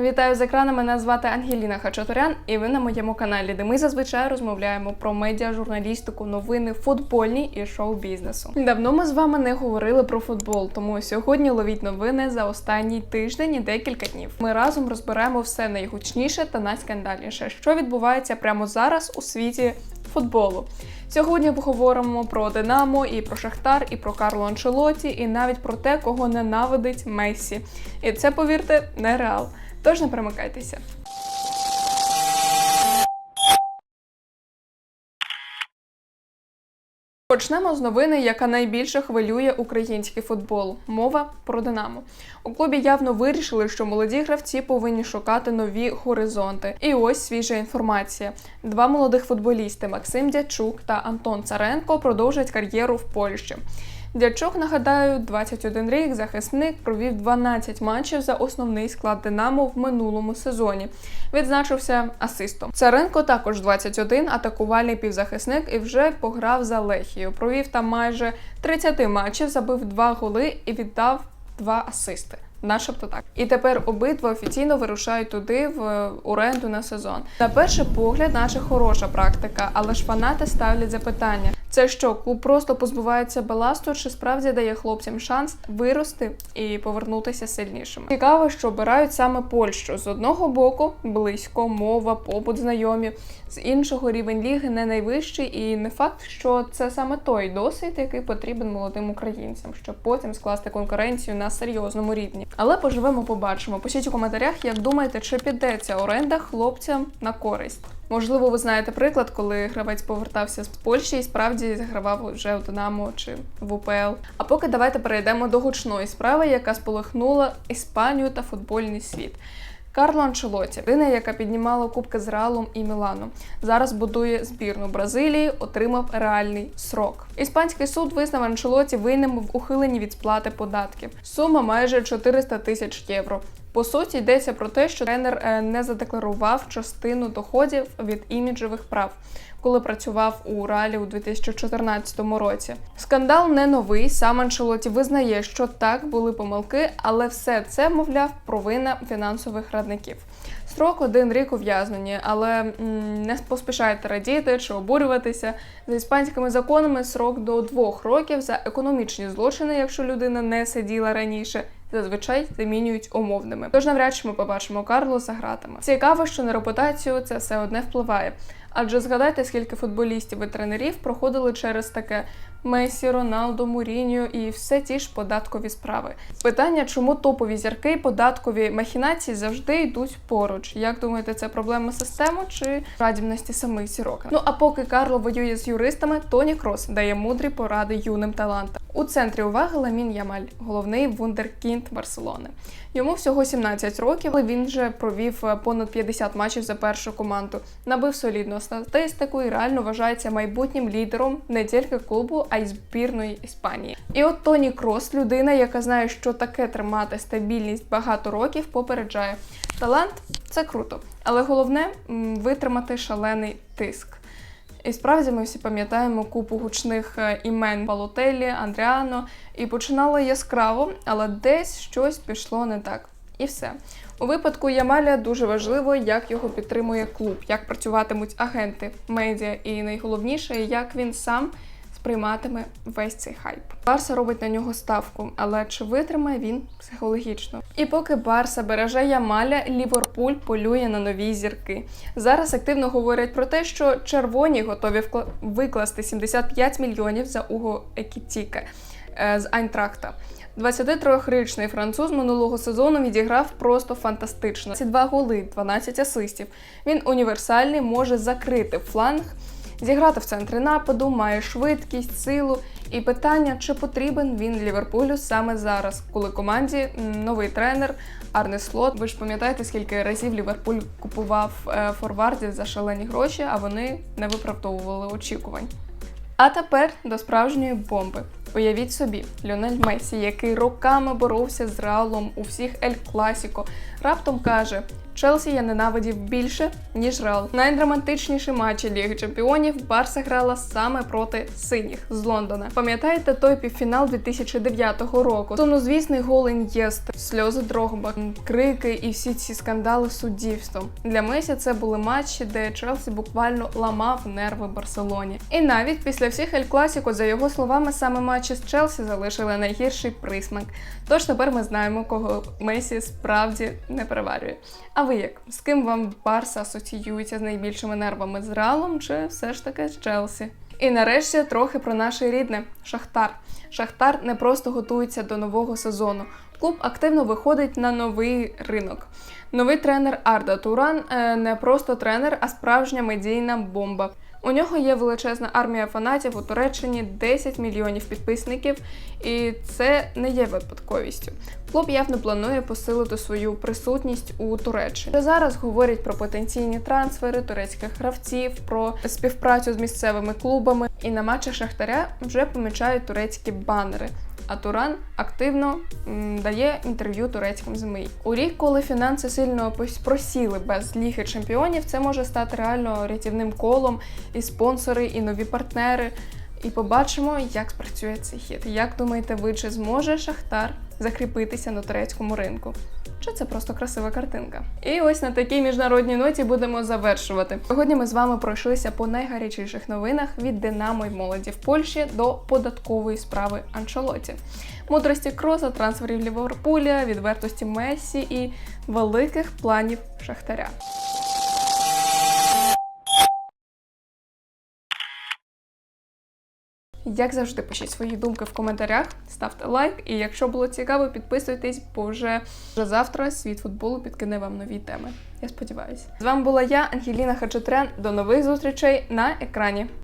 Вітаю з екрану. Мене звати Ангеліна Хачатурян, і ви на моєму каналі, де ми зазвичай розмовляємо про медіа, журналістику, новини, футбольні і шоу-бізнесу. Давно ми з вами не говорили про футбол, тому сьогодні ловіть новини за останній тиждень і декілька днів. Ми разом розберемо все найгучніше та найскандальніше, що відбувається прямо зараз у світі футболу. Сьогодні поговоримо про Динамо, і про Шахтар, і про Карло Анчелоті, і навіть про те, кого ненавидить Мессі. І це, повірте, не реал. Тож не перемикайтеся. Почнемо з новини, яка найбільше хвилює український футбол. Мова про Динамо. У клубі явно вирішили, що молоді гравці повинні шукати нові горизонти. І ось свіжа інформація: два молодих футболісти Максим Дячук та Антон Царенко продовжать кар'єру в Польщі. Дячук, нагадаю, 21 рік захисник провів 12 матчів за основний склад Динамо в минулому сезоні. Відзначився асистом. Царенко також 21, атакувальний півзахисник і вже пограв за Лехію. Провів там майже 30 матчів, забив 2 голи і віддав 2 асисти. Начебто так. І тепер обидва офіційно вирушають туди в е, оренду на сезон. На перший погляд, наче хороша практика, але ж фанати ставлять запитання: це що, клуб просто позбувається баласту, чи справді дає хлопцям шанс вирости і повернутися сильнішими? Цікаво, що обирають саме Польщу. З одного боку близько, мова, побут знайомі, з іншого рівень ліги не найвищий, і не факт, що це саме той досвід, який потрібен молодим українцям, щоб потім скласти конкуренцію на серйозному рівні. Але поживемо, побачимо. Пишіть у коментарях, як думаєте, чи піде ця оренда хлопцям на користь. Можливо, ви знаєте приклад, коли гравець повертався з Польщі і справді загравав вже у Динамо чи в УПЛ. А поки давайте перейдемо до гучної справи, яка сполихнула Іспанію та футбольний світ. Карло Анчелоті, людина, яка піднімала кубки з Реалом і Міланом, зараз будує збірну Бразилії, отримав реальний срок. Іспанський суд визнав Анчелоті винним в ухиленні від сплати податків. Сума майже 400 тисяч євро. По суті, йдеться про те, що тренер е, не задекларував частину доходів від іміджевих прав, коли працював у Ралі у 2014 році. Скандал не новий. Сам Анчелоті визнає, що так були помилки, але все це, мовляв, провина фінансових радників. Строк один рік ув'язнення, але м, не поспішайте радіти чи обурюватися. За іспанськими законами срок до двох років за економічні злочини, якщо людина не сиділа раніше. Зазвичай замінюють умовними. Тож навряд чи ми побачимо Карло за гратами. Цікаво, що на репутацію це все одне впливає. Адже згадайте, скільки футболістів і тренерів проходили через таке Месі, Роналдо, Муріньо і все ті ж податкові справи. Питання, чому топові зірки, податкові махінації завжди йдуть поруч. Як думаєте, це проблема системи чи радібності самих зірок? Ну а поки Карло воює з юристами, Тоні Крос дає мудрі поради юним талантам. У центрі уваги Ламін Ямаль, головний вундеркінд Барселони. Йому всього 17 років, але він вже провів е, понад 50 матчів за першу команду, набив солідну статистику і реально вважається майбутнім лідером не тільки клубу, а й збірної Іспанії. І от Тоні Крос, людина, яка знає, що таке тримати стабільність багато років, попереджає. Талант це круто, але головне витримати шалений тиск. І справді ми всі пам'ятаємо купу гучних е, імен Балотелі, Андріано, і починало яскраво, але десь щось пішло не так. І все. У випадку Ямаля дуже важливо, як його підтримує клуб, як працюватимуть агенти, медіа, і найголовніше, як він сам сприйматиме весь цей хайп. Барса робить на нього ставку, але чи витримає він психологічно? І поки Барса береже Ямаля, Ліверпуль полює на нові зірки. Зараз активно говорять про те, що червоні готові вкла- викласти 75 мільйонів за Уго Екітіке е, з Айнтрахта. 23-річний француз минулого сезону відіграв просто фантастично. Ці два голи, 12 асистів. Він універсальний, може закрити фланг, зіграти в центрі нападу, має швидкість, силу. І питання, чи потрібен він Ліверпулю саме зараз, коли команді новий тренер Арне Слот. Ви ж пам'ятаєте, скільки разів Ліверпуль купував е, форвардів за шалені гроші, а вони не виправдовували очікувань. А тепер до справжньої бомби. Уявіть собі, Ліонель Месі, який роками боровся з Реалом у всіх Ель Класіко, раптом каже: Челсі я ненавидів більше, ніж Реал. Найдраматичніші матчі Ліги Чемпіонів Барса грала саме проти синіх з Лондона. Пам'ятаєте той півфінал 2009 року? Сумнозвісний гол Ін'єсти, сльози Дрогба, крики і всі ці скандали з суддівством. Для Месі це були матчі, де Челсі буквально ламав нерви Барселоні. І навіть після всіх Ель Класіко, за його словами, саме матчі з Челсі залишили найгірший присмак. Тож тепер ми знаємо, кого Месі справді не переварює. А ви як? З ким вам Барса асоціюється з найбільшими нервами з Реалом чи все ж таки з Челсі? І нарешті трохи про наше рідне Шахтар. Шахтар не просто готується до нового сезону. Клуб активно виходить на новий ринок. Новий тренер Арда Туран е, не просто тренер, а справжня медійна бомба. У нього є величезна армія фанатів у Туреччині, 10 мільйонів підписників, і це не є випадковістю. Клуб явно планує посилити свою присутність у Туреччині. Зараз говорять про потенційні трансфери турецьких гравців, про співпрацю з місцевими клубами. І на матчах Шахтаря вже помічають турецькі банери. А Туран активно дає інтерв'ю турецьким ЗМІ. У рік, коли фінанси сильно просіли без ліги чемпіонів, це може стати реально рятівним колом і спонсори, і нові партнери. І побачимо, як спрацює цей хід. Як думаєте, ви чи зможе Шахтар закріпитися на турецькому ринку? Чи це просто красива картинка? І ось на такій міжнародній ноті будемо завершувати. Сьогодні ми з вами пройшлися по найгарячіших новинах від Динамо й молоді в Польщі до податкової справи Анчелоті, мудрості Кроса, трансферів Ліверпуля, відвертості Мессі і великих планів Шахтаря. Як завжди, пишіть свої думки в коментарях, ставте лайк, і якщо було цікаво, підписуйтесь, бо вже, вже завтра світ футболу підкине вам нові теми. Я сподіваюся. З вами була я, Ангеліна Хачатрян. До нових зустрічей на екрані.